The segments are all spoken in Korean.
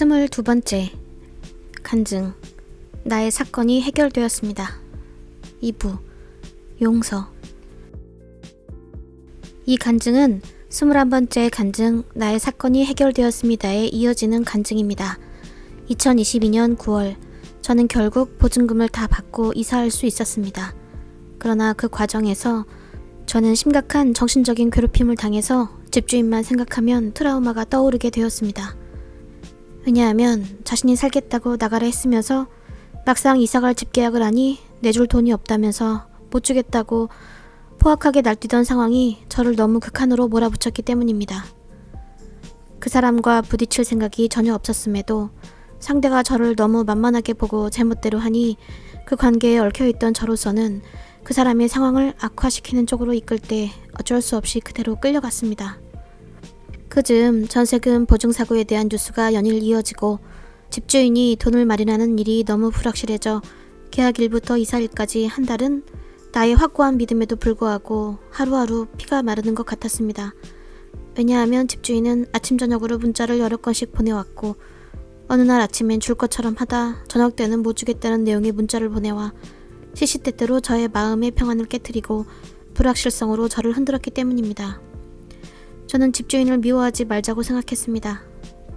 스물두 번째 간증 나의 사건이 해결되었습니다. 2부 용서 이 간증은 21번째 간증 나의 사건이 해결되었습니다에 이어지는 간증입니다. 2022년 9월 저는 결국 보증금을 다 받고 이사할 수 있었습니다. 그러나 그 과정에서 저는 심각한 정신적인 괴롭힘을 당해서 집주인만 생각하면 트라우마가 떠오르게 되었습니다. 왜냐하면 자신이 살겠다고 나가라 했으면서 막상 이사갈 집 계약을 하니 내줄 돈이 없다면서 못 주겠다고 포악하게 날뛰던 상황이 저를 너무 극한으로 몰아붙였기 때문입니다. 그 사람과 부딪힐 생각이 전혀 없었음에도 상대가 저를 너무 만만하게 보고 제멋대로 하니 그 관계에 얽혀있던 저로서는 그 사람의 상황을 악화시키는 쪽으로 이끌 때 어쩔 수 없이 그대로 끌려갔습니다. 그즈음 전세금 보증사고에 대한 뉴스가 연일 이어지고 집주인이 돈을 마련하는 일이 너무 불확실해져 계약일부터 이사일까지 한 달은 나의 확고한 믿음에도 불구하고 하루하루 피가 마르는 것 같았습니다. 왜냐하면 집주인은 아침 저녁으로 문자를 여러 건씩 보내왔고 어느 날 아침엔 줄 것처럼 하다 저녁 때는 못 주겠다는 내용의 문자를 보내와 시시때때로 저의 마음의 평안을 깨뜨리고 불확실성으로 저를 흔들었기 때문입니다. 저는 집주인을 미워하지 말자고 생각했습니다.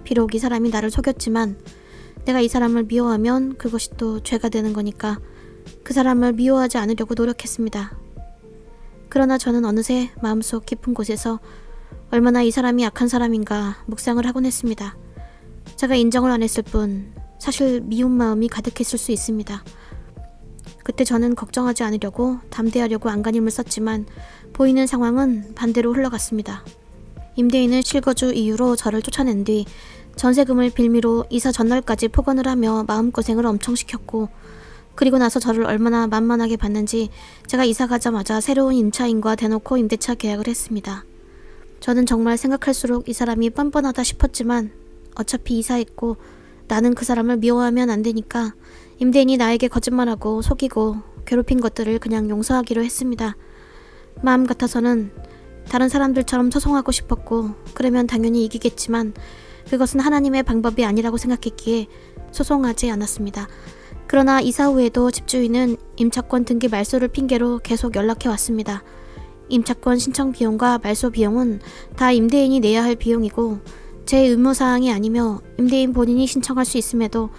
비록 이 사람이 나를 속였지만 내가 이 사람을 미워하면 그것이 또 죄가 되는 거니까 그 사람을 미워하지 않으려고 노력했습니다. 그러나 저는 어느새 마음속 깊은 곳에서 얼마나 이 사람이 악한 사람인가 묵상을 하곤 했습니다. 제가 인정을 안 했을 뿐 사실 미운 마음이 가득했을 수 있습니다. 그때 저는 걱정하지 않으려고 담대하려고 안간힘을 썼지만 보이는 상황은 반대로 흘러갔습니다. 임대인은 실거주 이유로 저를 쫓아낸 뒤 전세금을 빌미로 이사 전날까지 폭언을 하며 마음고생을 엄청 시켰고 그리고 나서 저를 얼마나 만만하게 봤는지 제가 이사 가자마자 새로운 임차인과 대놓고 임대차 계약을 했습니다. 저는 정말 생각할수록 이 사람이 뻔뻔하다 싶었지만 어차피 이사했고 나는 그 사람을 미워하면 안 되니까 임대인이 나에게 거짓말하고 속이고 괴롭힌 것들을 그냥 용서하기로 했습니다. 마음 같아서는 다른 사람들처럼 소송하고 싶었고 그러면 당연히 이기겠지만 그것은 하나님의 방법이 아니라고 생각했기에 소송하지 않았습니다. 그러나 이사 후에도 집주인은 임차권 등기 말소를 핑계로 계속 연락해 왔습니다. 임차권 신청 비용과 말소 비용은 다 임대인이 내야 할 비용이고 제 의무 사항이 아니며 임대인 본인이 신청할 수 있음에도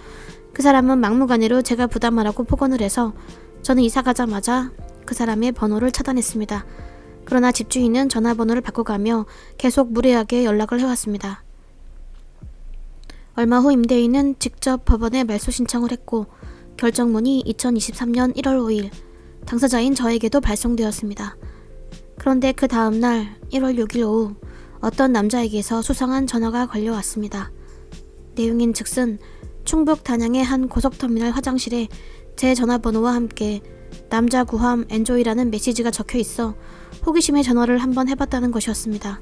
그 사람은 막무가내로 제가 부담하라고 폭언을 해서 저는 이사 가자마자 그 사람의 번호를 차단했습니다. 그러나 집주인은 전화번호를 바꿔가며 계속 무례하게 연락을 해왔습니다. 얼마 후 임대인은 직접 법원에 말소 신청을 했고 결정문이 2023년 1월 5일 당사자인 저에게도 발송되었습니다. 그런데 그 다음날 1월 6일 오후 어떤 남자에게서 수상한 전화가 걸려왔습니다. 내용인 즉슨 충북 단양의 한 고속터미널 화장실에 제 전화번호와 함께 남자 구함 엔조이라는 메시지가 적혀 있어 호기심에 전화를 한번 해봤다는 것이었습니다.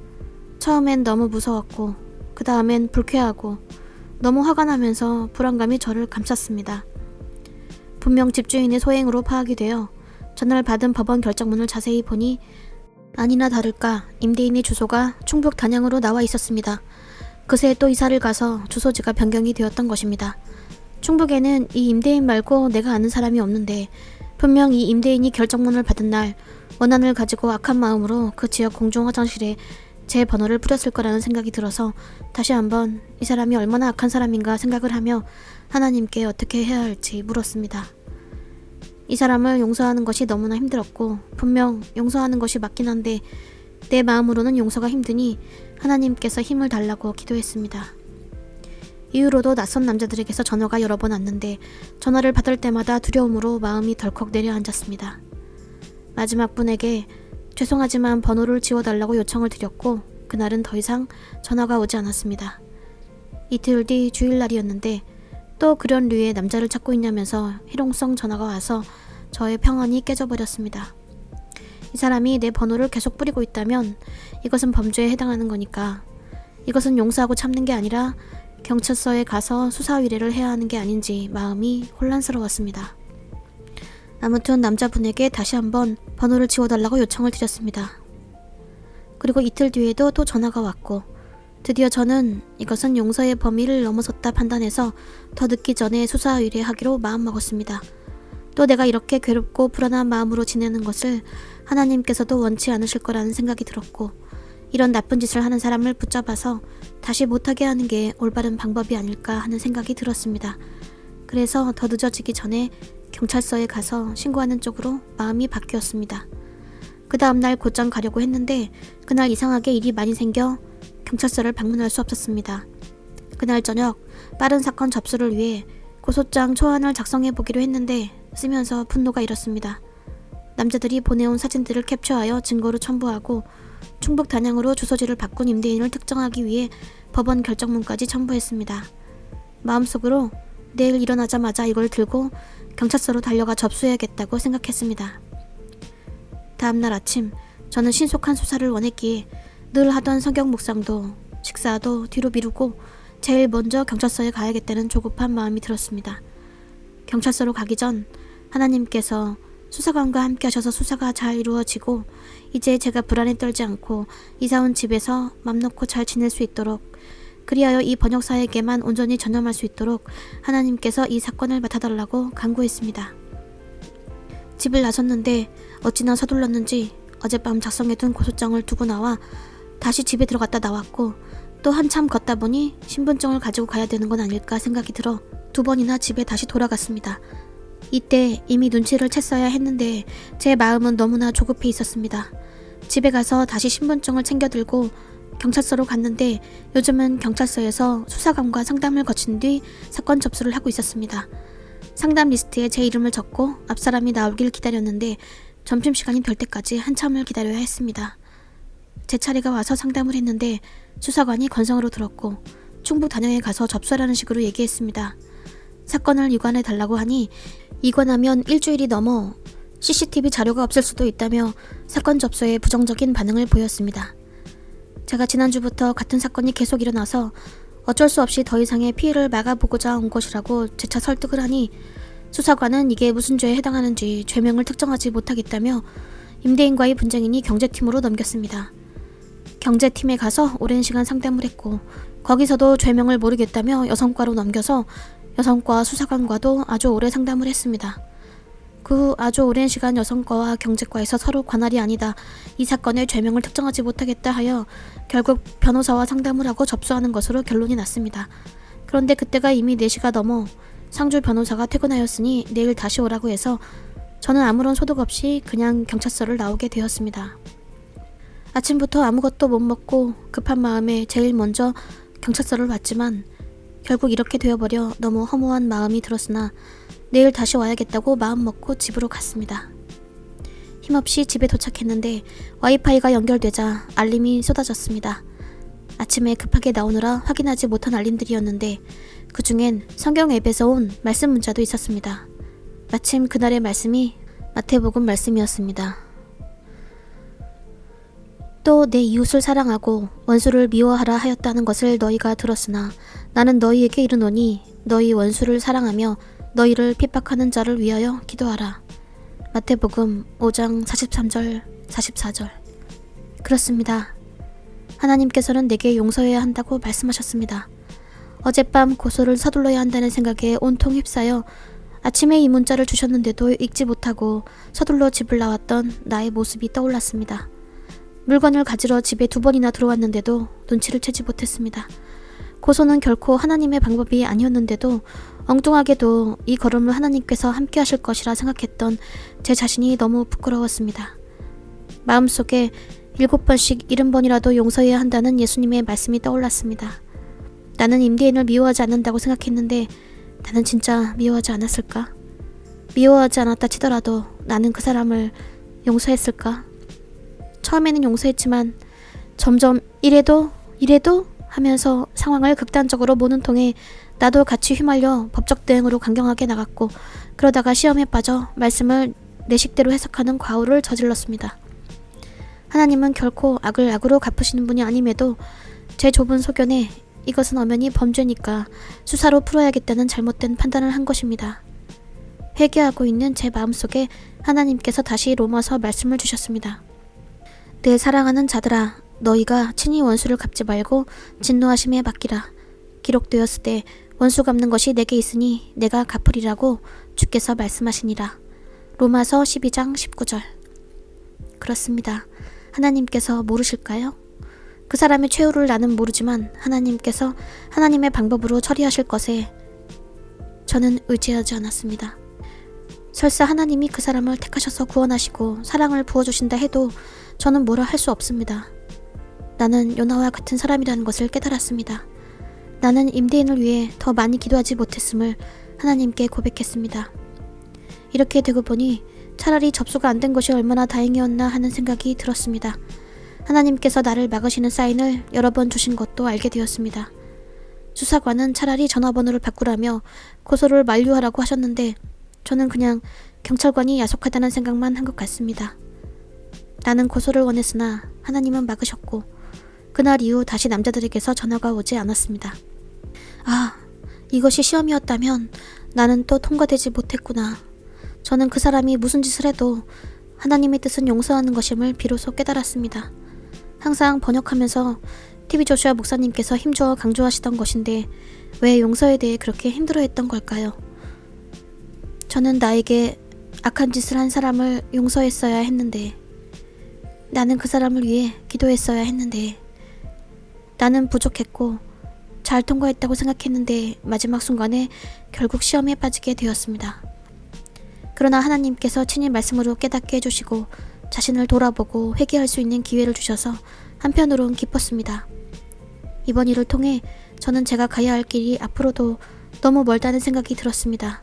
처음엔 너무 무서웠고 그 다음엔 불쾌하고 너무 화가 나면서 불안감이 저를 감쌌습니다. 분명 집주인의 소행으로 파악이 되어 전날 받은 법원 결정문을 자세히 보니 아니나 다를까 임대인의 주소가 충북 단양으로 나와 있었습니다. 그새 또 이사를 가서 주소지가 변경이 되었던 것입니다. 충북에는 이 임대인 말고 내가 아는 사람이 없는데 분명 이 임대인이 결정문을 받은 날 원한을 가지고 악한 마음으로 그 지역 공중 화장실에 제 번호를 뿌렸을 거라는 생각이 들어서 다시 한번 이 사람이 얼마나 악한 사람인가 생각을 하며 하나님께 어떻게 해야 할지 물었습니다. 이 사람을 용서하는 것이 너무나 힘들었고 분명 용서하는 것이 맞긴 한데 내 마음으로는 용서가 힘드니 하나님께서 힘을 달라고 기도했습니다. 이후로도 낯선 남자들에게서 전화가 여러 번 왔는데 전화를 받을 때마다 두려움으로 마음이 덜컥 내려앉았습니다. 마지막 분에게 죄송하지만 번호를 지워달라고 요청을 드렸고 그날은 더 이상 전화가 오지 않았습니다. 이틀 뒤 주일날이었는데 또 그런 류의 남자를 찾고 있냐면서 희롱성 전화가 와서 저의 평안이 깨져버렸습니다. 이 사람이 내 번호를 계속 뿌리고 있다면 이것은 범죄에 해당하는 거니까 이것은 용서하고 참는 게 아니라 경찰서에 가서 수사 의뢰를 해야 하는 게 아닌지 마음이 혼란스러웠습니다. 아무튼 남자분에게 다시 한번 번호를 지워달라고 요청을 드렸습니다. 그리고 이틀 뒤에도 또 전화가 왔고 드디어 저는 이것은 용서의 범위를 넘어섰다 판단해서 더 늦기 전에 수사 의뢰하기로 마음먹었습니다. 또 내가 이렇게 괴롭고 불안한 마음으로 지내는 것을 하나님께서도 원치 않으실 거라는 생각이 들었고 이런 나쁜 짓을 하는 사람을 붙잡아서 다시 못하게 하는 게 올바른 방법이 아닐까 하는 생각이 들었습니다. 그래서 더 늦어지기 전에 경찰서에 가서 신고하는 쪽으로 마음이 바뀌었습니다. 그 다음날 곧장 가려고 했는데 그날 이상하게 일이 많이 생겨 경찰서를 방문할 수 없었습니다. 그날 저녁 빠른 사건 접수를 위해 고소장 초안을 작성해 보기로 했는데 쓰면서 분노가 일었습니다. 남자들이 보내온 사진들을 캡처하여 증거로 첨부하고 충북 단양으로 주소지를 바꾼 임대인을 특정하기 위해 법원 결정문까지 첨부했습니다. 마음속으로 내일 일어나자마자 이걸 들고 경찰서로 달려가 접수해야겠다고 생각했습니다. 다음날 아침 저는 신속한 수사를 원했기에 늘 하던 성경 묵상도 식사도 뒤로 미루고 제일 먼저 경찰서에 가야겠다는 조급한 마음이 들었습니다. 경찰서로 가기 전 하나님께서 수사관과 함께 하셔서 수사가 잘 이루어지고 이제 제가 불안에 떨지 않고 이사온 집에서 맘 놓고 잘 지낼 수 있도록 그리하여 이 번역사에게만 온전히 전념할 수 있도록 하나님께서 이 사건을 맡아달라고 간구했습니다. 집을 나섰는데 어찌나 서둘렀는지 어젯밤 작성해둔 고소장을 두고 나와 다시 집에 들어갔다 나왔고 또 한참 걷다 보니 신분증을 가지고 가야 되는 건 아닐까 생각이 들어 두 번이나 집에 다시 돌아갔습니다. 이때 이미 눈치를 챘어야 했는데 제 마음은 너무나 조급해 있었습니다. 집에 가서 다시 신분증을 챙겨 들고 경찰서로 갔는데 요즘은 경찰서에서 수사관과 상담을 거친 뒤 사건 접수를 하고 있었습니다. 상담 리스트에 제 이름을 적고 앞 사람이 나오길 기다렸는데 점심시간이 될 때까지 한참을 기다려야 했습니다. 제 차례가 와서 상담을 했는데 수사관이 건성으로 들었고 충북 단양에 가서 접수하라는 식으로 얘기했습니다. 사건을 이관해 달라고 하니 이관하면 일주일이 넘어 CCTV 자료가 없을 수도 있다며 사건 접수에 부정적인 반응을 보였습니다. 제가 지난주부터 같은 사건이 계속 일어나서 어쩔 수 없이 더 이상의 피해를 막아보고자 온 것이라고 재차 설득을 하니 수사관은 이게 무슨 죄에 해당하는지 죄명을 특정하지 못하겠다며 임대인과의 분쟁이니 경제팀으로 넘겼습니다. 경제팀에 가서 오랜 시간 상담을 했고 거기서도 죄명을 모르겠다며 여성과로 넘겨서 여성과 수사관과도 아주 오래 상담을 했습니다. 그 후 아주 오랜 시간 여성과와 경제과에서 서로 관할이 아니다. 이 사건의 죄명을 특정하지 못하겠다 하여 결국 변호사와 상담을 하고 접수하는 것으로 결론이 났습니다. 그런데 그때가 이미 4시가 넘어 상주 변호사가 퇴근하였으니 내일 다시 오라고 해서 저는 아무런 소득 없이 그냥 경찰서를 나오게 되었습니다. 아침부터 아무것도 못 먹고 급한 마음에 제일 먼저 경찰서를 왔지만 결국 이렇게 되어버려 너무 허무한 마음이 들었으나 내일 다시 와야겠다고 마음 먹고 집으로 갔습니다. 힘없이 집에 도착했는데 와이파이가 연결되자 알림이 쏟아졌습니다. 아침에 급하게 나오느라 확인하지 못한 알림들이었는데 그 중엔 성경 앱에서 온 말씀 문자도 있었습니다. 마침 그날의 말씀이 마태복음 말씀이었습니다. 또 내 이웃을 사랑하고 원수를 미워하라 하였다는 것을 너희가 들었으나 나는 너희에게 이르노니 너희 원수를 사랑하며 너희를 핍박하는 자를 위하여 기도하라. 마태복음 5장 43절 44절 그렇습니다. 하나님께서는 내게 용서해야 한다고 말씀하셨습니다. 어젯밤 고소를 서둘러야 한다는 생각에 온통 휩싸여 아침에 이 문자를 주셨는데도 읽지 못하고 서둘러 집을 나왔던 나의 모습이 떠올랐습니다. 물건을 가지러 집에 두 번이나 들어왔는데도 눈치를 채지 못했습니다. 고소는 결코 하나님의 방법이 아니었는데도 엉뚱하게도 이 걸음을 하나님께서 함께 하실 것이라 생각했던 제 자신이 너무 부끄러웠습니다. 마음속에 일곱 번씩 일흔 번이라도 용서해야 한다는 예수님의 말씀이 떠올랐습니다. 나는 임대인을 미워하지 않는다고 생각했는데 나는 진짜 미워하지 않았을까? 미워하지 않았다 치더라도 나는 그 사람을 용서했을까? 처음에는 용서했지만 점점 이래도 이래도 하면서 상황을 극단적으로 모는 통에 나도 같이 휘말려 법적 대응으로 강경하게 나갔고 그러다가 시험에 빠져 말씀을 내 식대로 해석하는 과오를 저질렀습니다. 하나님은 결코 악을 악으로 갚으시는 분이 아님에도 제 좁은 소견에 이것은 엄연히 범죄니까 수사로 풀어야겠다는 잘못된 판단을 한 것입니다. 회개하고 있는 제 마음속에 하나님께서 다시 로마서 말씀을 주셨습니다. 내 사랑하는 자들아 너희가 친히 원수를 갚지 말고 진노하심에 맡기라. 기록되었을 때 원수 갚는 것이 내게 있으니 내가 갚으리라고 주께서 말씀하시니라. 로마서 12장 19절. 그렇습니다. 하나님께서 모르실까요? 그 사람의 최후를 나는 모르지만 하나님께서 하나님의 방법으로 처리하실 것에 저는 의지하지 않았습니다. 설사 하나님이 그 사람을 택하셔서 구원하시고 사랑을 부어주신다 해도 저는 뭐라 할 수 없습니다. 나는 요나와 같은 사람이라는 것을 깨달았습니다. 나는 임대인을 위해 더 많이 기도하지 못했음을 하나님께 고백했습니다. 이렇게 되고 보니 차라리 접수가 안 된 것이 얼마나 다행이었나 하는 생각이 들었습니다. 하나님께서 나를 막으시는 사인을 여러 번 주신 것도 알게 되었습니다. 수사관은 차라리 전화번호를 바꾸라며 고소를 만료하라고 하셨는데 저는 그냥 경찰관이 야속하다는 생각만 한 것 같습니다. 나는 고소를 원했으나 하나님은 막으셨고 그날 이후 다시 남자들에게서 전화가 오지 않았습니다. 아, 이것이 시험이었다면 나는 또 통과되지 못했구나. 저는 그 사람이 무슨 짓을 해도 하나님의 뜻은 용서하는 것임을 비로소 깨달았습니다. 항상 번역하면서 TV 조슈아 목사님께서 힘주어 강조하시던 것인데 왜 용서에 대해 그렇게 힘들어했던 걸까요? 저는 나에게 악한 짓을 한 사람을 용서했어야 했는데 나는 그 사람을 위해 기도했어야 했는데 나는 부족했고 잘 통과했다고 생각했는데 마지막 순간에 결국 시험에 빠지게 되었습니다. 그러나 하나님께서 친히 말씀으로 깨닫게 해주시고 자신을 돌아보고 회개할 수 있는 기회를 주셔서 한편으론 기뻤습니다. 이번 일을 통해 저는 제가 가야 할 길이 앞으로도 너무 멀다는 생각이 들었습니다.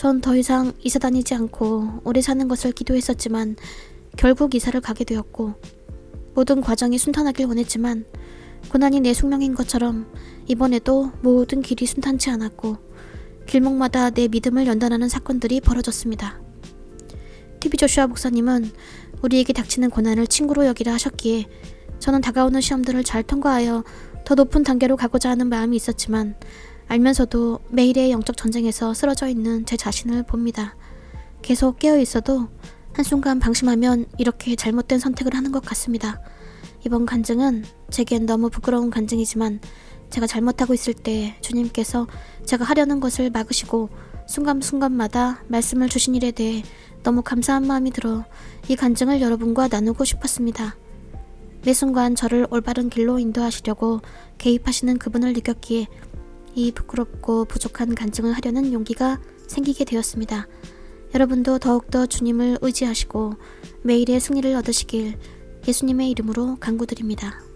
전 더 이상 이사 다니지 않고 오래 사는 것을 기도했었지만 결국 이사를 가게 되었고 모든 과정이 순탄하길 원했지만 고난이 내 숙명인 것처럼 이번에도 모든 길이 순탄치 않았고 길목마다 내 믿음을 연단하는 사건들이 벌어졌습니다. TV 조슈아 목사님은 우리에게 닥치는 고난을 친구로 여기라 하셨기에 저는 다가오는 시험들을 잘 통과하여 더 높은 단계로 가고자 하는 마음이 있었지만 알면서도 매일의 영적 전쟁에서 쓰러져 있는 제 자신을 봅니다. 계속 깨어 있어도 한순간 방심하면 이렇게 잘못된 선택을 하는 것 같습니다. 이번 간증은 제겐 너무 부끄러운 간증이지만 제가 잘못하고 있을 때 주님께서 제가 하려는 것을 막으시고 순간순간마다 말씀을 주신 일에 대해 너무 감사한 마음이 들어 이 간증을 여러분과 나누고 싶었습니다. 매 순간 저를 올바른 길로 인도하시려고 개입하시는 그분을 느꼈기에 이 부끄럽고 부족한 간증을 하려는 용기가 생기게 되었습니다. 여러분도 더욱더 주님을 의지하시고 매일의 승리를 얻으시길 예수님의 이름으로 간구드립니다.